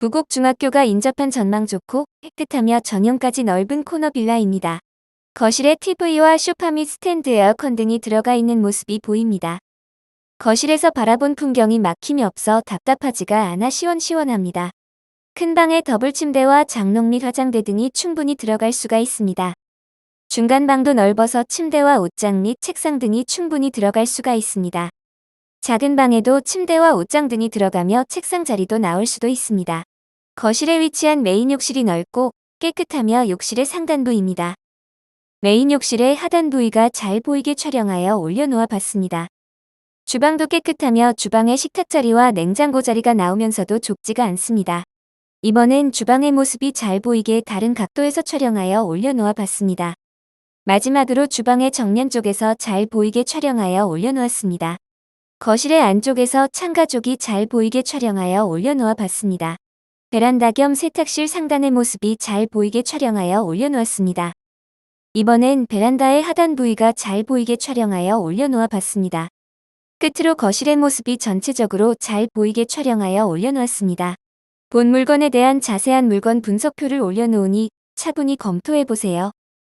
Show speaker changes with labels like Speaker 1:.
Speaker 1: 부곡중학교가 인접한 전망 좋고 깨끗하며 전용까지 넓은 코너 빌라입니다. 거실에 TV와 소파 및 스탠드 에어컨 등이 들어가 있는 모습이 보입니다. 거실에서 바라본 풍경이 막힘이 없어 답답하지가 않아 시원시원합니다. 큰 방에 더블 침대와 장롱 및 화장대 등이 충분히 들어갈 수가 있습니다. 중간 방도 넓어서 침대와 옷장 및 책상 등이 충분히 들어갈 수가 있습니다. 작은 방에도 침대와 옷장 등이 들어가며 책상 자리도 나올 수도 있습니다. 거실에 위치한 메인 욕실이 넓고 깨끗하며 욕실의 상단부입니다. 메인 욕실의 하단 부위가 잘 보이게 촬영하여 올려놓아 봤습니다. 주방도 깨끗하며 주방에 식탁 자리와 냉장고 자리가 나오면서도 좁지가 않습니다. 이번엔 주방의 모습이 잘 보이게 다른 각도에서 촬영하여 올려놓아 봤습니다. 마지막으로 주방의 정면 쪽에서 잘 보이게 촬영하여 올려놓았습니다. 거실의 안쪽에서 창가 쪽이 잘 보이게 촬영하여 올려놓아 봤습니다. 베란다 겸 세탁실 상단의 모습이 잘 보이게 촬영하여 올려놓았습니다. 이번엔 베란다의 하단 부위가 잘 보이게 촬영하여 올려놓아 봤습니다. 끝으로 거실의 모습이 전체적으로 잘 보이게 촬영하여 올려놓았습니다. 본 물건에 대한 자세한 물건 분석표를 올려놓으니 차분히 검토해보세요.